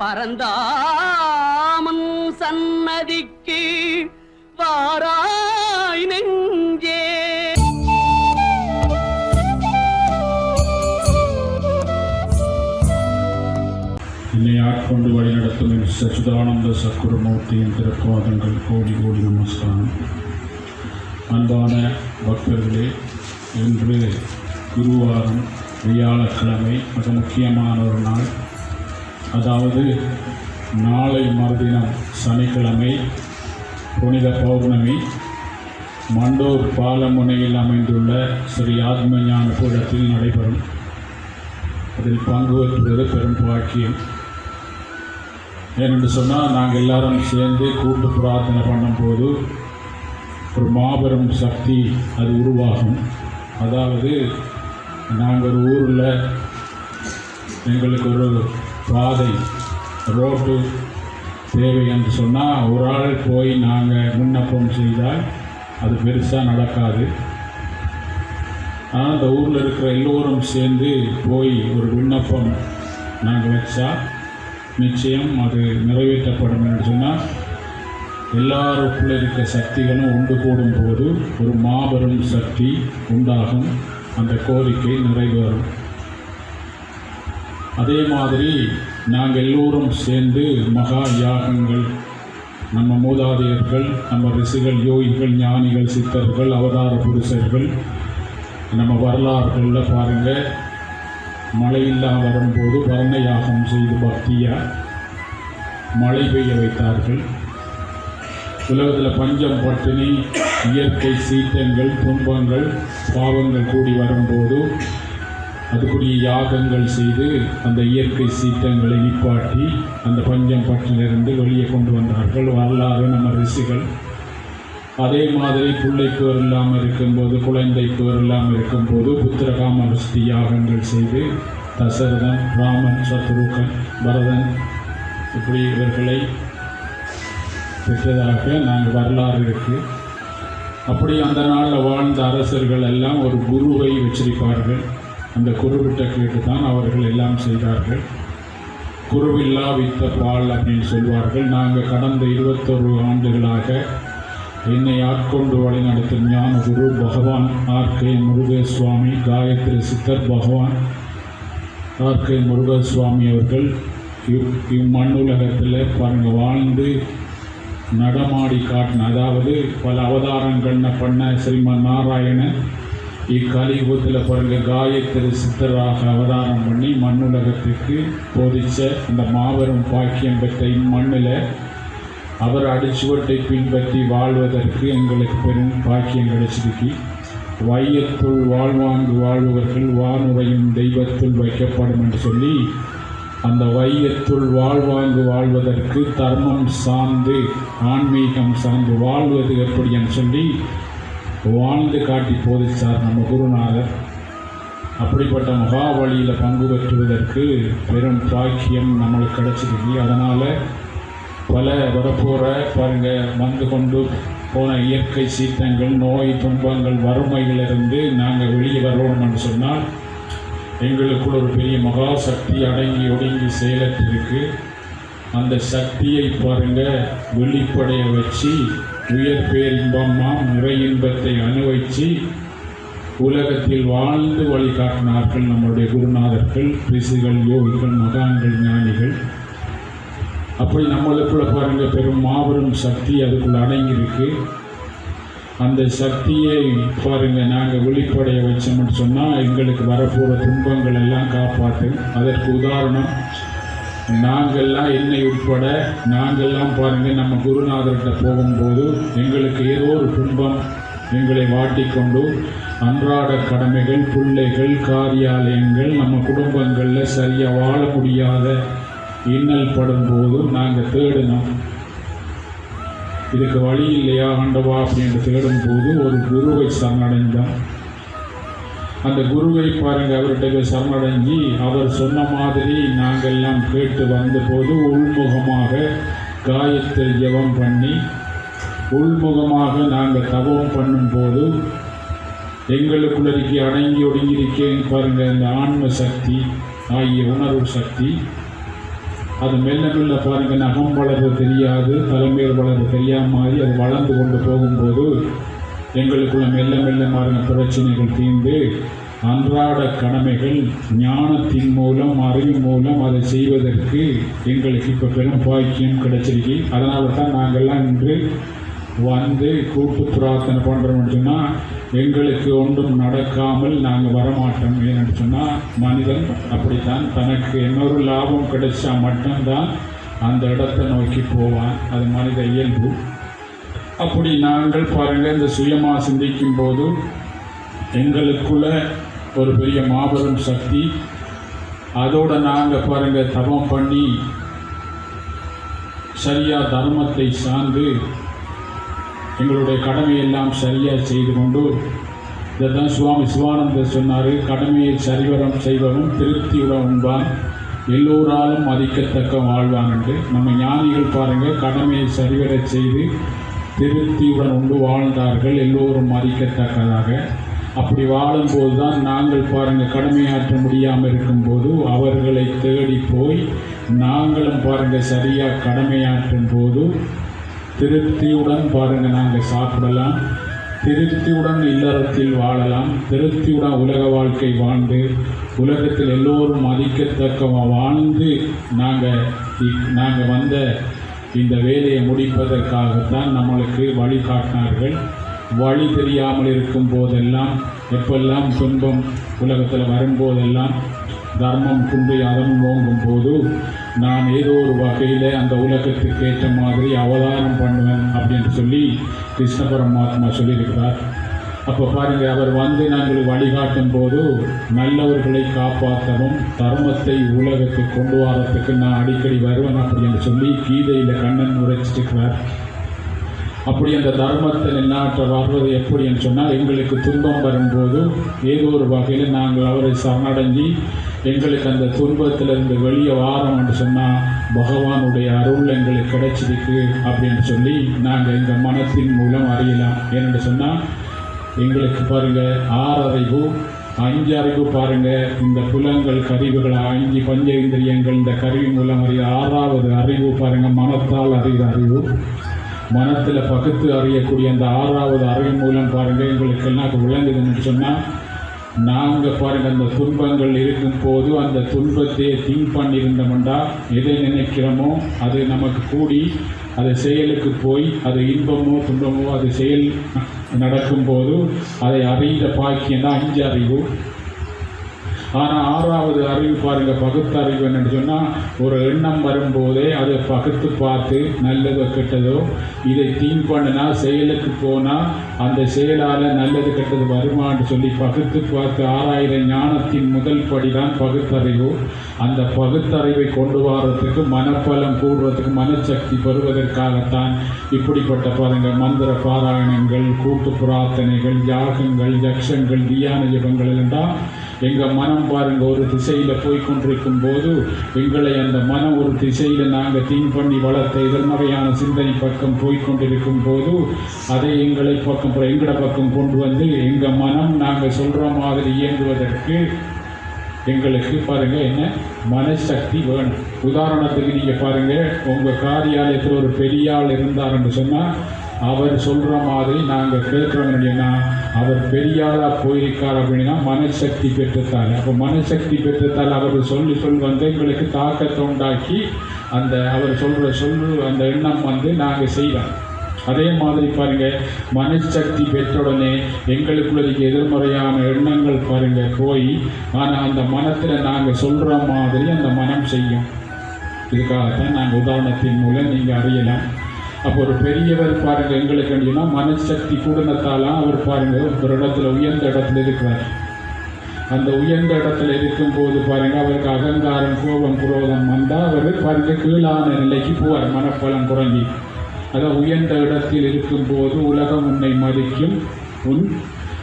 பரந்தாமன் சன்னதிக்கு வாராய் நெஞ்சே. என்னை ஆட்கொண்டு வழிநடத்தும் சச்சிதானந்த சக்குரமூர்த்தியின் திருப்பாதங்கள் கோடி கோடி நமஸ்காரம். அன்பான பக்தர்களே இன்று குருவாரம் வியாழக்கிழமை மிக முக்கியமான ஒரு நாள். அதாவது நாளை மறுதினம் சனிக்கிழமை புனித பௌர்ணமி மண்டூர் பாலமுனையில் அமைந்துள்ள ஸ்ரீ ஆத்மஞான கூடத்தில் நடைபெறும். அதில் பங்கு பெற்றுவது பெரும் பாக்கியம். ஏனென்று சொன்னால் நாங்கள் எல்லாரும் சேர்ந்து கூட்டு பிரார்த்தனை பண்ணும்போது ஒரு மாபெரும் சக்தி அது உருவாகும். அதாவது நாங்கள் ஒரு ஊரில் எங்களுக்கு ஒரு பாதை ரோட்டு தேவை என்று சொன்னால் ஒரு ஆள் போய் நாங்கள் விண்ணப்பம் செய்தால் அது பெருசாக நடக்காது. ஆனால் அந்த ஊரில் இருக்கிற எல்லோரும் சேர்ந்து போய் ஒரு விண்ணப்பம் நாங்கள் வச்சா நிச்சயம் அது நிறைவேற்றப்படும் என்று சொன்னால் எல்லாருக்குள்ள இருக்க சக்திகளும் ஒன்று கூடும் போது ஒரு மாபெரும் சக்தி உண்டாகும். அந்த கோரிக்கை நிறைவேறும். அதே மாதிரி நாங்கள் எல்லோரும் சேர்ந்து மகா யாகங்கள். நம்ம மூதாதையர்கள் நம்ம ரிஷிகள் யோகிகள் ஞானிகள் சித்தர்கள் அவதார புருஷர்கள் நம்ம வரலாறுகளில் பாருங்கள் மழையில்லா வரும்போது வர்ண யாகம் செய்து பக்தியாக மழை பெய்ய வைத்தார்கள். உலகத்தில் பஞ்சம் பட்டினி இயற்கை சீற்றங்கள் துன்பங்கள் பாவங்கள் கூடி வரும்போது அதுக்குரிய யாகங்கள் செய்து அந்த இயற்கை சீற்றங்களை நிப்பாட்டி அந்த பஞ்சம் பட்டிலிருந்து வெளியே கொண்டு வந்தார்கள். வரலாறு நம்ம ரிஷிகள். அதே மாதிரி பிள்ளைக்கு இல்லாமல் இருக்கும்போது குழந்தைக்கு இல்லாமல் இருக்கும்போது புத்திரகாமருஷ்டி யாகங்கள் செய்து தசரதன் ராமன் சத்ருகன் பரதன் இப்படி இவர்களை பெற்றதாக நாங்கள் வரலாறு இருக்கு. அப்படி அந்த நாளில் வாழ்ந்த அரசர்கள் எல்லாம் ஒரு குருவை வச்சிருப்பார்கள். அந்த குருவிட்ட கேட்டுதான் அவர்கள் எல்லாம் செய்தார்கள். குருவில்லா வித்த பால் அப்படின்னு சொல்வார்கள். நாங்கள் கடந்த இருபத்தொரு ஆண்டுகளாக என்னை ஆட்கொண்டு வழிநடத்தும் ஞான குரு பகவான் ஆர்கே முருகேஸ்வாமி காயத்ரி சித்தர் பகவான் ஆர்கே முருகேஸ்வாமி அவர்கள் இவ் இம்மண்ணுலகத்தில் பாருங்கள் வாழ்ந்து நடமாடி காட்டின அதாவது பல அவதாரங்கள்னு பண்ண ஸ்ரீமன் நாராயணன் இக்கலியுகத்தில் பிறகு காயத்ரி சித்தராக அவதாரம் பண்ணி மண்ணுலகத்துக்கு போதிச்ச அந்த மாபெரும் பாக்கியம் பெற்ற இம்மண்ணில் அவர் அடிச்சுவட்டை பின்பற்றி வாழ்வதற்கு எங்களுக்கு பெரும் பாக்கியம் கிடைச்சிருக்கு. வையத்துள் வாழ்வாங்கு வாழ்பவர்கள் வானுரையும் தெய்வத்துள் வைக்கப்படும் என்று சொல்லி அந்த வையத்துள் வாழ்வாங்கு வாழ்வதற்கு தர்மம் சார்ந்து ஆன்மீகம் சார்ந்து வாழ்வது எப்படி என்று சொல்லி வாழ்ந்து காட்டி போதித்தார் நம்ம குருநாதர். அப்படிப்பட்ட மகாவழியில் பங்கு பெற்றுவதற்கு பெரும் பாக்கியம் நம்மளுக்கு கிடைச்சிருக்கு. அதனால் பல வரப்போகிற பாருங்க வந்து கொண்டு போன இயற்கை சீற்றங்கள் நோய் துன்பங்கள் வறுமையிலிருந்து நாங்கள் வெளியே வரணும்னு சொன்னால் எங்களுக்குள்ள ஒரு பெரிய மகா சக்தி அடங்கி ஒடுங்கி செயலற்றிருக்கு. அந்த சக்தியை பாருங்க வெளிப்படைய வச்சு உயர் பேரின்பமாம் நிறை இன்பத்தை அனுபவிச்சு உலகத்தில் வாழ்ந்து வழிகாட்டினார்கள் நம்முடைய குருநாதர்கள் ரிஷிகள் யோகிகள் மகான்கள் ஞானிகள். அப்படி நம்மளுக்குள்ள பாருங்க பெரும் மாபெரும் சக்தி அதுக்குள்ள அடங்கியிருக்கு. அந்த சக்தியை பாருங்க நாங்கள் வெளிப்படைய வச்சோம்னு சொன்னால் எங்களுக்கு வரப்போகிற துன்பங்கள் எல்லாம் காப்பாற்றும் அதற்கு உதாரணம் நாங்கள்லாம் என்னை உட்பட நாங்கள்லாம் பாருங்க நம்ம குருநாதர்கிட்ட போகும்போது எங்களுக்கு ஏதோ ஒரு துன்பம் எங்களை வாட்டிக்கொண்டு அன்றாட கடமைகள் பிள்ளைகள் காரியாலயங்கள் நம்ம குடும்பங்களில் சரியாக வாழ முடியாத இன்னல் படும் போதும் நாங்கள் தேடினோம். இதுக்கு வழி இல்லையா ஆண்டவா அப்படின்னு தேடும்போது ஒரு குருவை சரணடைந்தோம். அந்த குருவை பாருங்க அவர்கிட்ட சரணடைஞ்சி அவர் சொன்ன மாதிரி நாங்கள் எல்லாம் கேட்டு வந்தபோது உள்முகமாக காயத்தை ஜெபம் பண்ணி உள்முகமாக நாங்கள் தவம் பண்ணும்போது எங்களுக்குள்ளருக்கு அடங்கி ஒடுங்கி இருக்கேன் பாருங்க இந்த ஆன்ம சக்தி ஆகிய உணர்வு சக்தி. அது மெல்ல மெல்ல பாருங்க நகம் வளர்வு தெரியாது தலைமையில் வளர்வு தெரியாமல் மாதிரி அது வளர்ந்து கொண்டு போகும்போது எங்களுக்குள்ள மெல்ல மெல்ல பாருங்க பிரச்சனைகள் தீர்ந்து அன்றாட கடமைகள் ஞானத்தின் மூலம் அறிவு மூலம் அதை செய்வதற்கு எங்களுக்கு இப்போ பெரும் பாக்கியம் கிடைச்சிருக்கு. அதனால தான் நாங்கள்லாம் இன்று வந்து கூட்டு பிரார்த்தனை பண்ணுறோம்னு சொன்னால் எங்களுக்கு ஒன்றும் நடக்காமல் நாங்கள் வரமாட்டோம். ஏன்னு சொன்னால் மனிதன் அப்படித்தான். தனக்கு இன்னொரு லாபம் கிடைச்சா மட்டும்தான் அந்த இடத்தை நோக்கி போவான். அது மனித இயல்பு. அப்படி நாங்கள் பாருங்கள் இந்த சுயமாக சிந்திக்கும் போது எங்களுக்குள்ள ஒரு பெரிய மாபெரும் சக்தி. அதோடு நாங்கள் பாருங்கள் தபம் பண்ணி சரியாக தர்மத்தை சார்ந்து எங்களுடைய கடமையெல்லாம் சரியாக செய்து கொண்டு இதைத்தான் சுவாமி சிவானந்தர் சொன்னார் கடமையை சரிவரம் செய்பவன் திருப்தியுடன் உண்பான் எல்லோராலும் மதிக்கத்தக்க வாழ்வான் என்று. நம்ம ஞானிகள் பாருங்கள் கடமையை சரிவரச் செய்து திருப்தியுடன் உண்டு வாழ்ந்தார்கள். எல்லோரும் மறிக்கத்தக்கதாக அப்படி வாழும்போது தான் நாங்கள் பாருங்கள் கடமையாற்ற முடியாமல் இருக்கும்போது அவர்களை தேடி போய் நாங்களும் பாருங்கள் சரியாக கடமையாற்றும் போது திருப்தியுடன் பாருங்கள் நாங்கள் சாப்பிடலாம். திருப்தியுடன் இல்லறத்தில் வாழலாம். திருப்தியுடன் உலக வாழ்க்கை வாழ்ந்து உலகத்தில் எல்லோரும் மதிக்கத்தக்க வாழ்ந்து நாங்கள் நாங்கள் வந்த இந்த வேலையை முடிப்பதற்காகத்தான் நம்மளுக்கு வழிகாட்டினார்கள் வழி தெரியாமல் இருக்கும் போதெல்லாம் எப்பெல்லாம் துன்பம் உலகத்தில் வரும்போதெல்லாம் தர்மம் குன்றி அதன் ஓங்கும் போது நான் ஏதோ ஒரு வகையில் அந்த உலகத்துக்கு ஏற்ற மாதிரி அவதாரம் பண்ணுவேன் அப்படின்னு சொல்லி கிருஷ்ண பரமாத்மா சொல்லியிருக்கிறார். அப்போ பாருங்க அவர் வந்து நாங்கள் வழிகாட்டும் போது நல்லவர்களை காப்பாற்றவும் தர்மத்தை உலகத்துக்கு கொண்டு வரத்துக்கு நான் அடிக்கடி வருவேன் அப்படின்னு சொல்லி கீதையில் கண்ணன் உரைச்சிருக்கிறார். அப்படி அந்த தர்மத்தை நின்னாற்ற வாழ்வது எப்படி என்று சொன்னால் எங்களுக்கு துன்பம் வரும்போது ஏதோ ஒரு வகையில் நாங்கள் அவரை சரணடைஞ்சி எங்களுக்கு அந்த துன்பத்திலிருந்து வெளியே வாரம் என்று சொன்னால் பகவானுடைய அருள் எங்களுக்கு கிடைச்சிருக்கு அப்படின்னு சொல்லி நாங்கள் எங்கள் மனத்தின் மூலம் அறியலாம். ஏனென்று சொன்னால் எங்களுக்கு பாருங்கள் அறிவு அஞ்சு அறிவு பாருங்கள் இந்த புலங்கள் கருவிகள் அஞ்சு பஞ்ச இந்திரியங்கள் இந்த கருவி மூலம் அறிய ஆறாவது அறிவு பாருங்கள் மனத்தால் அறிகிற அறிவு. மனத்தில் பகுத்து அறியக்கூடிய அந்த ஆறாவது அறிவு மூலம் பாருங்கள் எங்களுக்கெல்லாம் என்ன விளங்குதுன்னு சொன்னால் நாங்கள் பாருங்கள் அந்த துன்பங்கள் இருக்கும் போது அந்த துன்பத்தையே திங்க் பண்ணியிருந்தோம்டா எதை நினைக்கிறோமோ அது நமக்கு கூடி அது செயலுக்கு போய் அது இன்பமோ துன்பமோ அது செயல் நடக்கும்போது அதை அறிந்த பாக்கியம் தான் அஞ்சு அறிவு. ஆனால் ஆறாவது அறிவு பாருங்க பகுத்தறிவு என்னன்னு சொன்னால் ஒரு எண்ணம் வரும்போதே அதை பகுத்து பார்த்து நல்லதோ கெட்டதோ இதை தீன் பண்ணினா செயலுக்கு போனால் அந்த செயலால் நல்லது கெட்டது வருமான்னு சொல்லி பகுத்து பார்த்து ஆறாயிரம் ஞானத்தின் முதல் படி தான் பகுத்தறிவு. அந்த பகுத்தறிவை கொண்டு வரத்துக்கு மனப்பலம் கூடுறதுக்கு மனசக்தி பெறுவதற்காகத்தான் இப்படிப்பட்ட பாருங்க மந்திர பாராயணங்கள் கூட்டு பிரார்த்தனைகள் யாகங்கள் யக்ஷங்கள் தியான ஜபங்கள் எல்லாம் எங்கள் மனம் பாருங்க ஒரு திசையில் போய் கொண்டிருக்கும் போது எங்களை அந்த மனம் ஒரு திசையில் நாங்கள் தீன் பண்ணி வளர்த்த எதிர்மறையான சிந்தனை பக்கம் போய் கொண்டிருக்கும் போது அதை எங்களை பக்கம் எங்கட பக்கம் கொண்டு வந்து எங்கள் மனம் நாங்கள் சொல்கிற மாதிரி இயங்குவதற்கு எங்களுக்கு பாருங்க என்ன? மனசக்தி வேணும். உதாரணத்துக்கு நீங்கள் பாருங்க உங்கள் காரியாலயத்தில் ஒரு பெரிய ஆள் இருந்தாருன்னு சொன்னால் அவர் சொல்கிற மாதிரி நாங்கள் கேட்குறோம் அப்படின்னா அவர் பெரியாளாக போயிருக்கார் அப்படின்னா மனசக்தி பெற்றுத்தார். அப்போ மனசக்தி பெற்றுத்தால் அவர் சொல்லி சொல் வந்து எங்களுக்கு தாக்கத்தை உண்டாக்கி அந்த அவர் சொல்கிற சொல்லு அந்த எண்ணம் வந்து நாங்கள் செய்வோம். அதே மாதிரி பாருங்க மனசக்தி பெற்றவுடனே உடனே இருக்க எதிர்மறையான எண்ணங்கள் பாருங்க போய் ஆனால் அந்த மனத்தில் நாங்கள் சொல்கிற மாதிரி அந்த மனம் செய்யும். இதுக்காகத்தான் நாங்கள் உதாரணத்தின் மூலம் நீங்கள் அறியலாம். அப்போ ஒரு பெரியவர் பாருங்க எங்களுக்கு அப்படின்னா மனசக்தி கூடனத்தாலாம் அவர் பாருங்க ஒரு இடத்துல உயர்ந்த இடத்துல இருக்கிறார். அந்த உயர்ந்த இடத்துல இருக்கும்போது பாருங்க அவருக்கு அகங்காரம் கோபம் குரோதம் வந்தால் அவர் பாருங்க கீழான நிலைக்கு போவார் மனப்பலம் குறைஞ்சி அதான் உயர்ந்த இடத்தில் இருக்கும்போது உலகம் உன்னை மதிக்கும். உன்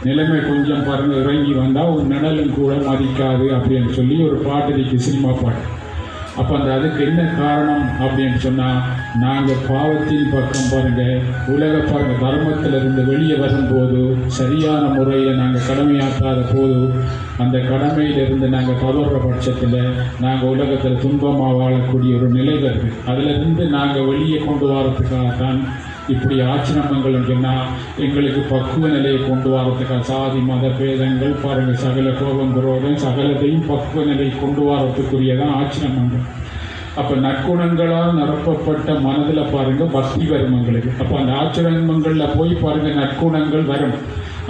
நிலைமை கொஞ்சம் பாருங்க இறங்கி வந்தால் உன் நிழலும் கூட மதிக்காது அப்படின்னு சொல்லி ஒரு பாட்டு இருக்கு சினிமா பாட்டு. அப்போ அந்த அதுக்கு என்ன காரணம் அப்படின்னு சொன்னால் நாங்கள் பாவத்தின் பக்கம் பாருங்க உலக பாருங்க தர்மத்தில் இருந்து வெளியே வரும்போது சரியான முறையில் நாங்கள் கடமையாக்காத போது அந்த கடமையிலிருந்து நாங்கள் தவறுற பட்சத்தில் நாங்கள் உலகத்தில் துன்பமாக வாழக்கூடிய ஒரு நிலை வருது அதிலிருந்து நாங்கள் வெளியே கொண்டு வரதுக்காகத்தான் இப்படி ஆச்சிரமங்கள் சொன்னால் எங்களுக்கு பக்குவ நிலையை கொண்டு வரதுக்காக சாதி மத பேதங்கள் பாருங்கள் சகல கோபம் குரோதம் சகலத்தையும் பக்குவ நிலை கொண்டு வரத்துக்குரியதான் ஆச்சிரமங்கள். அப்போ நற்குணங்களால் நிரப்பப்பட்ட மனதில் பாருங்கள் பக்தி வரும் எங்களுக்கு. அப்போ அந்த ஆச்சிரமங்களில் போய் பாருங்கள் நற்குணங்கள் வரும்.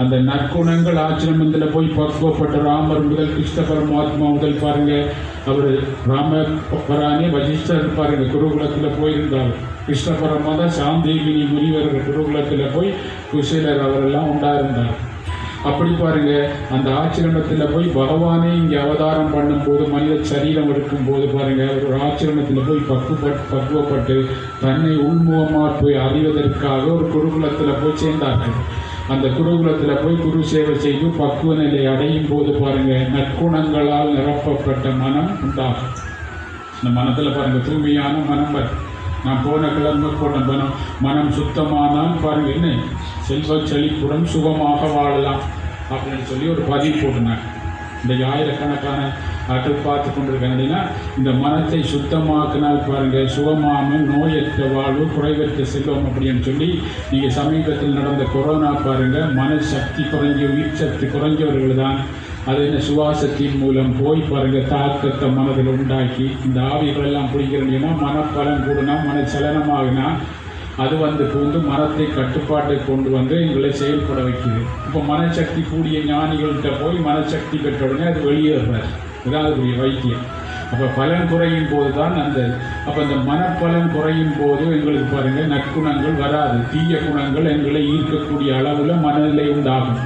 அந்த நற்குணங்கள் ஆச்சிரமத்தில் போய் பக்குவப்பட்ட ராமர் முதல் கிருஷ்ண பரமாத்மா முதல் பாருங்கள் அவர் ராம பரானே வசிஷ்டர் பாருங்கள் குருகுலத்தில் போயிருந்தார். கிருஷ்ண பரமாதா சாந்தேகினி முனிவர்கள் குருகுலத்தில் போய் குசேலர் அவரெல்லாம் உண்டாயிருந்தார். அப்படி பாருங்க அந்த ஆச்சிரமத்தில் போய் பகவானே இங்கே அவதாரம் பண்ணும்போது மனித சரீரம் எடுக்கும் போது பாருங்க ஒரு ஆச்சிரமத்தில் போய் பக்குவப்பட்டு பக்குவப்பட்டு தன்னை உள்முகமாக போய் அறிவதற்காக ஒரு குருகுலத்தில் போய் சேர்ந்தார்கள். அந்த குருகுலத்தில் போய் குரு சேவை செய்து பக்குவ நிலை அடையும் போது பாருங்க நற்குணங்களால் நிரப்பப்பட்ட மனம் உண்டாகும். இந்த மனத்தில் பாருங்க தூய்மையான மனம் வரும். நான் போன கிழமை போன பணம் மனம் சுத்தமானால் பாருங்க என்ன? செல்வ செழிப்புடன் சுகமாக வாழலாம் அப்படின்னு சொல்லி ஒரு பதிவு போட்டிருந்தாங்க. இந்த ஆயிரக்கணக்கான ஆட்கள் பார்த்து கொண்டிருக்காங்கன்னா இந்த மனத்தை சுத்தமாக்கினால் பாருங்கள் சுகமான நோயற்ற வாழ்வு குறைவற்ற செல்வம் அப்படின்னு சொல்லி நீங்கள் சமீபத்தில் நடந்த கொரோனா பாருங்க மனசக்தி குறைஞ்ச உயிர் சக்தி குறைஞ்சவர்கள் தான் அது என்ன சுவாசத்தின் மூலம் போய் பாருங்க தாக்கத்தை மனதில் உண்டாக்கி இந்த ஆவிகள் எல்லாம் பிடிக்கிறீங்கன்னா மனப்பலம் கூடனா மனச்சலனமாகினா அது வந்து பூந்து மனத்தை கட்டுப்பாட்டை கொண்டு வந்து எங்களை செயல்பட வைக்குது. இப்போ மனசக்தி கூடிய ஞானிகள்கிட்ட போய் மனசக்தி பெற்ற உடனே அது வெளியேறுறார். இதான் வைத்தியம். அப்போ பலன் குறையும் போது தான் அந்த அப்போ அந்த மனப்பலன் குறையும் போது எங்களுக்கு பாருங்கள் நற்குணங்கள் வராது. தீய குணங்கள் எங்களை ஈர்க்கக்கூடிய அளவில் மனநிலை உண்டாகும்.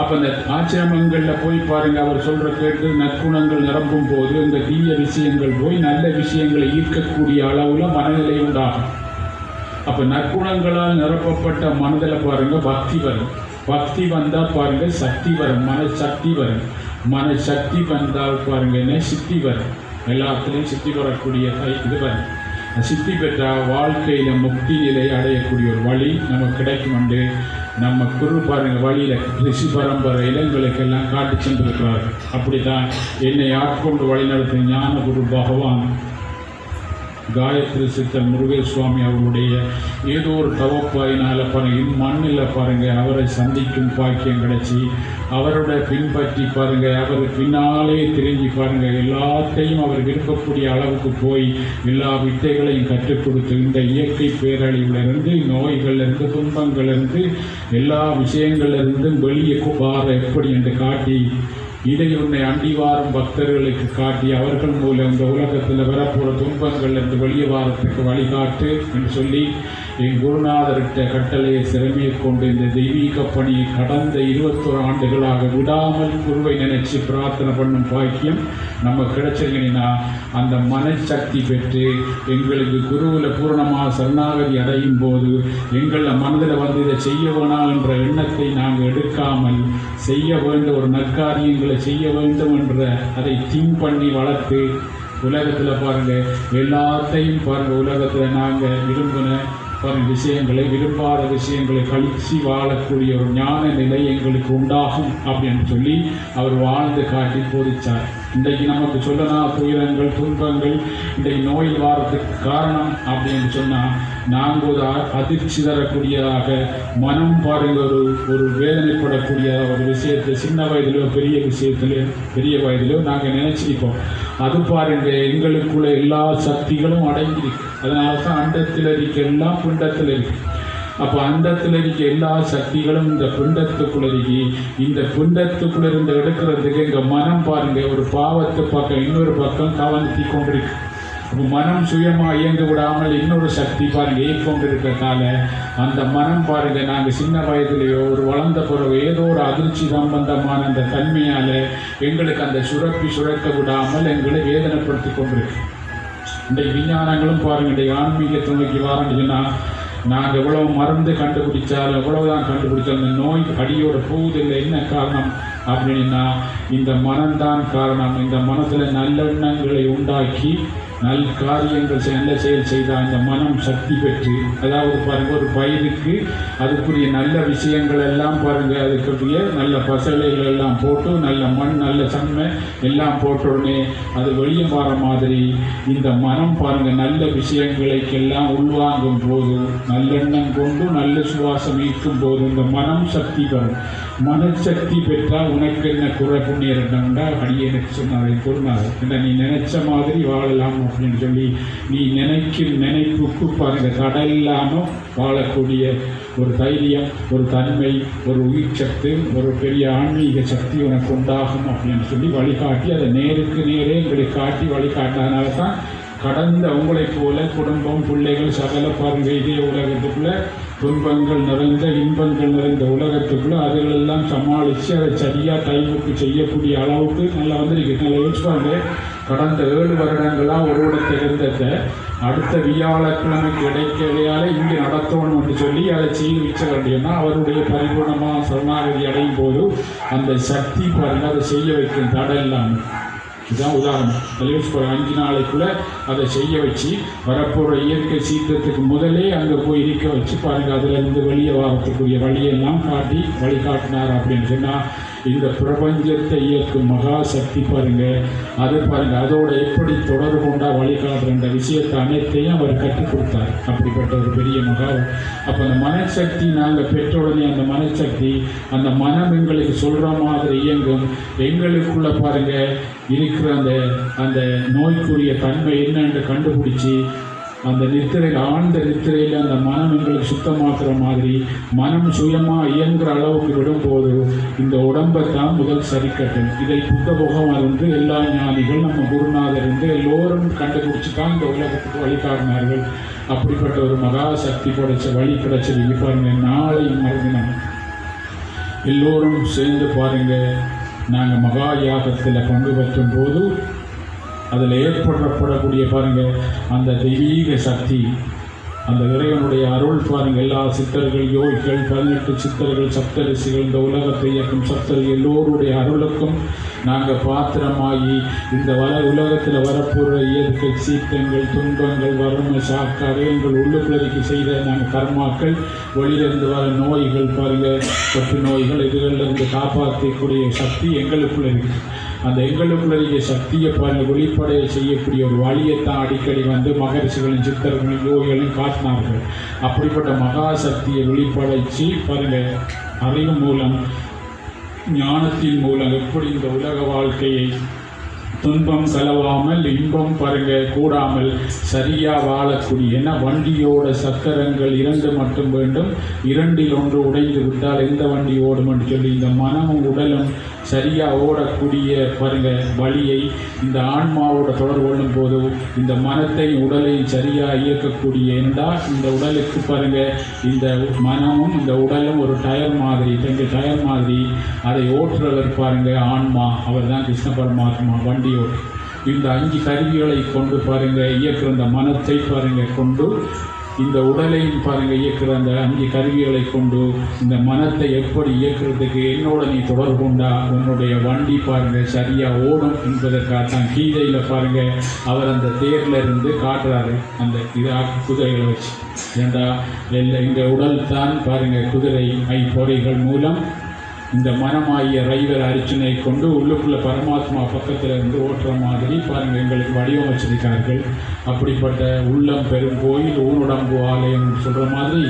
அப்போ இந்த ஆச்சிரமங்களில் போய் பாருங்க அவர் சொல்ற கேட்டு நற்குணங்கள் நிரம்பும் போது இந்த தீய விஷயங்கள் போய் நல்ல விஷயங்களை ஈர்க்கக்கூடிய அளவில் மனநிலை உண்டாகும். அப்போ நற்குணங்களால் நிரப்பப்பட்ட மனதில் பாருங்க பக்தி வரும். பக்தி வந்தால் பாருங்க சக்தி வரும். மனசக்தி வரும். மனசக்தி வந்தால் பாருங்க என்ன? சித்தி வரும். எல்லாத்துலேயும் சித்தி வரக்கூடிய இது வரும். சித்தி பெற்றால் வாழ்க்கையில் முக்தி நிலை அடையக்கூடிய ஒரு வழி நமக்கு கிடைக்கும் என்று நம்ம குரு பாருங்க வழியில் ரிஷி பரம்பரை இளங்களுக்கெல்லாம் காட்டி சென்றிருக்கிறார்கள் அப்படித்தான் என்னை ஆட்கொண்டு வழிநடத்தும் ஞான குரு பகவான். காயத்ரி சித்தர் முருகேஷ் சுவாமி அவருடைய ஏதோ ஒரு தவப்பாயினால் பாருங்க இம்மண்ணில் பாருங்கள் அவரை சந்திக்கும் பாக்கியம் கிடைச்சி அவரோட பின்பற்றி பாருங்கள் அவர் பின்னாலே திரும்பி பாருங்கள் எல்லாத்தையும் அவர் விரும்பக்கூடிய அளவுக்கு போய் எல்லா வித்தைகளையும் கற்றுக் கொடுத்து இந்த இயற்கை பேரழிவிலிருந்து நோய்களிலிருந்து துன்பங்களிலிருந்து எல்லா விஷயங்களிலிருந்தும் வெளியே வார எப்படி என்று காட்டி இதை உன்னை அண்டி வாரும் பக்தர்களுக்கு காட்டி அவர்கள் மூலம் இந்த உலகத்தில் வரப்போகிற துன்பங்கள் என்று வெளியே வாரத்துக்கு வழிகாட்டு என்று சொல்லி என் குருநாதர்கிட்ட கட்டளையை சிறமையை கொண்டு இந்த தெய்வீக பணியை கடந்த இருபத்தோரு ஆண்டுகளாக விடாமல் குருவை நினைச்சு பிரார்த்தனை பண்ணும் பாக்கியம் நம்ம கிடைச்சிருங்கன்னா அந்த மனசக்தி பெற்று எங்களுக்கு குருவில் பூரணமாக சரணாகதி அடையும் போது எங்களில் மனதில் வந்து இதை செய்ய வேணாம் என்ற எண்ணத்தை நாங்கள் எடுக்காமல் செய்ய வேண்டும் ஒரு நற்காரியங்களை செய்ய வேண்டும் என்ற அதை திங்க் பண்ணி வளர்த்து உலகத்தில் பாருங்கள் எல்லாத்தையும் பாருங்கள் உலகத்தில் நாங்கள் விரும்பின பாருங்கள் விஷயங்களை விரும்பாத விஷயங்களை கழிச்சு வாழக்கூடிய ஒரு ஞான நிலை எங்களுக்கு உண்டாகும் அப்படின்னு சொல்லி அவர் வாழ்ந்து காட்டி போதித்தார் இன்றைக்கு நமக்கு சொல்லலாம் துயரங்கள் துன்பங்கள் இன்றைக்கு நோய் வாரத்துக்கு காரணம் அப்படின்னு சொன்னால் நாங்கள் ஒரு அதிர்ச்சி தரக்கூடியதாக மனம் பாருங்க ஒரு ஒரு வேதனைப்படக்கூடிய ஒரு விஷயத்தை சின்ன வயதிலோ பெரிய விஷயத்திலோ பெரிய வயதிலோ நாங்கள் நினச்சிருப்போம் அது பாருங்க எங்களுக்குள்ள எல்லா சக்திகளும் அடங்கியிருக்கு. அதனால தான் அண்டத்தில் இருக்க எல்லாம் பிண்டத்தில் இருக்குது அப்போ அண்டத்தில் இருக்க எல்லா சக்திகளும் இந்த பிண்டத்துக்குள்ள இருக்கி இந்த பிண்டத்துக்குள்ள இருந்து எடுக்கிறதுக்கு எங்கள் மனம் பாருங்க ஒரு பாவத்து பக்கம் இன்னொரு பக்கம் கவனித்து கொண்டிருக்கு. மனம் சுயமாக இயங்க விடாமல் இன்னொரு சக்தி பாருங்க இயக்கொண்டு இருக்கிறதால அந்த மனம் பாருங்க நாங்கள் சின்ன வயதிலேயோ ஒரு வளர்ந்த பிறகு ஏதோ ஒரு அதிர்ச்சி சம்பந்தமான அந்த தன்மையால் எங்களுக்கு அந்த சுரப்பி சுரக்க விடாமல் எங்களை வேதனைப்படுத்தி கொண்டிருக்கு. இன்றைக்கு விஞ்ஞானங்களும் பாருங்க இன்றைக்கு ஆன்மீகத்தை நோக்கி வாரண்டிங்கன்னா நாங்கள் எவ்வளவு மருந்து கண்டுபிடிச்சாலும் எவ்வளவுதான் கண்டுபிடிச்சாலும் இந்த நோய் அடியோட போவதில்லை. என்ன காரணம்? அப்படின்னா இந்த மனம்தான் காரணம். இந்த மனசுல நல்லெண்ணங்களை உண்டாக்கி நல் காரியங்கள் நல்ல செயல் செய்தால் அந்த மனம் சக்தி பெற்று அதாவது பாருங்கள் ஒரு பயிருக்கு அதுக்குரிய நல்ல விஷயங்கள் எல்லாம் பாருங்கள் அதுக்குரிய நல்ல பசலைகள் எல்லாம் போட்டு நல்ல மண் நல்ல சன்மை எல்லாம் போட்ட உடனே அது வெளியே வர மாதிரி இந்த மனம் பாருங்கள் நல்ல விஷயங்களுக்கெல்லாம் உள்வாங்கும் போது நல்லெண்ணம் கொண்டு நல்ல சுவாசம் ஈர்க்கும் போது இந்த மனம் சக்தி பெறும். மனசக்தி பெற்றால் உனக்கு என்ன குறை புண்ணியம்டா அடியனுக்கு சொன்னார் கூறினார் இல்லை நீ நினைச்ச மாதிரி வாழலாம்? அப்படின்னு சொல்லி நீ நினைக்கும் நினைப்புக்கு பாருங்கள் தடை இல்லாமல் வாழக்கூடிய ஒரு தைரியம் ஒரு தன்மை ஒரு உயிர் சக்தி ஒரு பெரிய ஆன்மீக சக்தி உனக்கு உண்டாகும் அப்படின்னு சொல்லி வழிகாட்டி அதை நேருக்கு நேரே எங்களுக்கு காட்டி வழிகாட்டினதுனால தான் கடந்த உங்களைப் போல குடும்பம் பிள்ளைகள் சகல பாருங்க இதே உலகத்துக்குள்ள துன்பங்கள் நிறைந்த இன்பங்கள் நிறைந்த உலகத்துக்குள்ள அதுகளெல்லாம் சமாளித்து அதை சரியாக டைமுக்கு செய்யக்கூடிய அளவுக்கு நல்லா வந்திருக்கு. நல்லா யோசிப்பாங்க கடந்த ஏழு வருடங்களாக ஒரு இருந்ததை. அடுத்த வியாழக்கிழமைக்கு இடைக்கிடையால இங்கே நடத்தணும் என்று சொல்லி அதை செய்து வச்ச அவருடைய பரிபூர்ணமாக சரணாகதி அடையும் போது அந்த சக்தி பாருங்கள் அதை செய்ய வைக்கும் தடை இல்லாமல் இதுதான் உதாரணம். தலைவர் ஒரு அஞ்சு நாளைக்குள்ள அதை செய்ய வச்சு வரப்போகிற இயற்கை சீற்றத்துக்கு முதலே அங்கே போய் இருக்க வச்சு பாருங்க அதுலேருந்து வெளியே வாரத்துக்குரிய வழியெல்லாம் காட்டி வழிகாட்டினார் அப்படின்னு சொன்னால் இந்த பிரபஞ்சத்தை இயக்கும் மகா சக்தி பாருங்க. அது பாருங்க அதோட எப்படி தொடர்பு கொண்டா வழிகாட்டுற விஷயத்தை அனைத்தையும் அவர் கற்றுக் கொடுத்தார். அப்படிப்பட்ட ஒரு பெரிய மகா. அப்போ அந்த மனசக்தி நாங்கள் பெற்ற உடனே அந்த மனசக்தி அந்த மனம் எங்களுக்கு சொல்கிற மாதிரி இயங்கும். எங்களுக்குள்ள பாருங்க இருக்கிற அந்த அந்த நோய்க்குரிய தன்மை என்னன்னு கண்டுபிடிச்சி அந்த நித்திரை ஆழ்ந்த நித்திரையில் அந்த மனம் எங்களுக்கு சுத்தமாக்குற மாதிரி மனம் சுயமாக இயங்குற அளவுக்கு விடும்போது இந்த உடம்பை தான் முதல் சரிக்கட்டும். இதை புத்த புகவான் வந்து எல்லா ஞானிகள் நம்ம குருநாதர் இருந்து எல்லோரும் கண்டுபிடிச்சு தான் இந்த உலகத்துக்கு வழிகாட்டினார்கள். அப்படிப்பட்ட ஒரு மகா சக்தி படைச்ச வழி கிடைச்சது இது பாருங்க நாளை மறுதினம். எல்லோரும் சேர்ந்து பாருங்கள் நாங்கள் மகா யாகத்தில் பங்கு பெற்றும் போது அதில் ஏற்படப்படக்கூடிய பாருங்கள் அந்த தெய்வீக சக்தி அந்த இறைவனுடைய அருள் பாருங்கள் எல்லா சித்தர்கள் யோகிகள் பதினெட்டு சித்தர்கள் சப்தரிசிகள் இந்த உலகத்தை இயக்கும் சப்தர்கள் எல்லோருடைய அருளுக்கும் நாங்கள் பாத்திரமாகி இந்த வர உலகத்தில் வரப்போகிற இயற்கை சீற்றங்கள் துன்பங்கள் வறுமை சாக்காடு எங்கள் உள்ளுக்குள்ளதுக்கு செய்த நாங்கள் கர்மாக்கள் வெளியிலிருந்து வர நோய்கள் பாருங்கள் தொற்று நோய்கள் இதுகளிலிருந்து காப்பாற்றக்கூடிய சக்தி எங்களுக்குள்ள இருக்குது அந்த எங்களுக்குள்ள சக்தியை பண்ணி வெளிப்படைய செய்யக்கூடிய ஒரு வழியைத்தான் அடிக்கடி வந்து மகரிஷிகளின் சித்தர்களும் யோகிகளையும் காட்டினார்கள். அப்படிப்பட்ட மகா சக்தியை வெளிப்படைச்சு பாருங்க. அறிவு மூலம் ஞானத்தின் மூலம் எப்படி இந்த உலக வாழ்க்கையை துன்பம் செலவாமல் இன்பம் பாருங்க கூடாமல் சரியா வாழக்கூடிய ஏன்னா வண்டியோட சக்கரங்கள் இரண்டு மட்டும் வேண்டும். இரண்டில் ஒன்று உடைந்து விட்டால் எந்த வண்டி ஓடும் என்று சொல்லி இந்த மனமும் உடலும் சரியாக ஓடக்கூடிய பாருங்கள் வழியை இந்த ஆன்மாவோட தொடர்பு கொள்ளும் போது இந்த மனத்தை உடலையும் சரியாக இயக்கக்கூடிய என்றால் இந்த உடலுக்கு பாருங்க இந்த மனமும் இந்த உடலும் ஒரு டயர் மாதிரி ரெண்டு டயர் மாதிரி அதை ஓட்டுறவர் பாருங்க ஆன்மா அவர் தான் கிருஷ்ண பரமாத்மா வண்டியோடு இந்த அஞ்சு கருவிகளை கொண்டு பாருங்க இயக்குற அந்த மனத்தை பாருங்க கொண்டு இந்த உடலையும் பாருங்க இயக்குற அந்த அஞ்சு கருவிகளை கொண்டு இந்த மனத்தை எப்படி இயக்குறதுக்கு என்னோட நீ தொடர்பு கொண்டா உன்னுடைய வண்டி பாருங்க சரியா ஓடும் என்பதற்காக தான் கீதையில பாருங்க அவர் அந்த தேர்ல இருந்து காட்டுறாரு அந்த இதாக குதிரைகளை வச்சு. ஏண்டா எல்ல இந்த உடல் தான் பாருங்க குதிரை ஐப்பொறைகள் மூலம் இந்த மனமாகிய ரைவர் அர்ச்சனை கொண்டு உள்ளுக்குள்ள பரமாத்மா பக்கத்தில் இருந்து ஓட்டுற மாதிரி பாருங்கள் எங்களுக்கு வடிவமைச்சிருக்கார்கள். அப்படிப்பட்ட உள்ளம் பெரும் கோயில் ஊனுடம்பு ஆலயம் சொல்கிற மாதிரி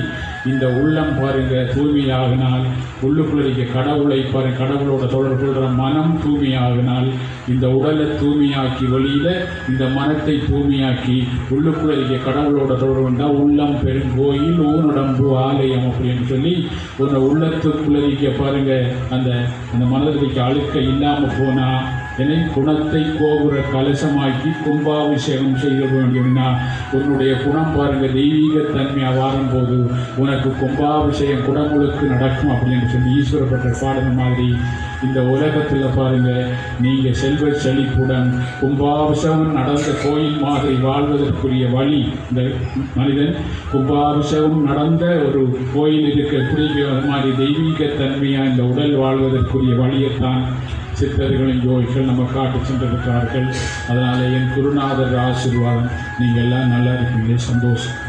இந்த உள்ளம் பாருங்க தூய்மையாகினால் உள்ளுக்குள்ள இருக்க கடவுளை பாருங்க கடவுளோட தொடர்பு கொள்கிற மனம் தூய்மையாகினால் இந்த உடலை தூய்மையாக்கி வெளியில இந்த மனத்தை தூய்மையாக்கி உள்ளுக்குள்ள இருக்க கடவுளோட தொடர்பு கொண்டால் உள்ளம் பெரும் கோயில் ஊனுடம்பு ஆலயம் அப்படின்னு சொல்லி உன்னை உள்ளத்துக்குள்ள இருக்க பாருங்க அந்த அந்த மனதிற்கு அழுக்க இல்லாமல் போனால் என்னை குணத்தை கோபுர கலசமாக்கி கும்பாபிஷேகம் செய்ய வேண்டும்னா உன்னுடைய குணம் பாருங்க. தெய்வீக தன்மையாக வாரும்போது உனக்கு கும்பாபிஷேகம் குடமுழுக்கு நடக்கும் அப்படின்னு சொல்லி ஈஸ்வரப்பட்ட பாடின மாதிரி இந்த உலகத்தில் பாருங்க. நீங்கள் செல்வ செழிப்புடன் கும்பாபிஷேகம் நடந்த கோயில் மாதிரி வாழ்வதற்குரிய வழி இந்த மனிதன் கும்பாபிஷேகம் நடந்த ஒரு கோயில் இருக்க மாதிரி தெய்வீக தன்மையாக இந்த உடல் வாழ்வதற்குரிய வழியைத்தான் சித்தர்களின் ஜோதிகள் நம்ம காட்டு சென்றிருக்கிறார்கள். அதனால் என் குருநாதர் ஆசீர்வாதம். நீங்கள் எல்லாம் நல்லா இருக்கீங்க. சந்தோஷம்.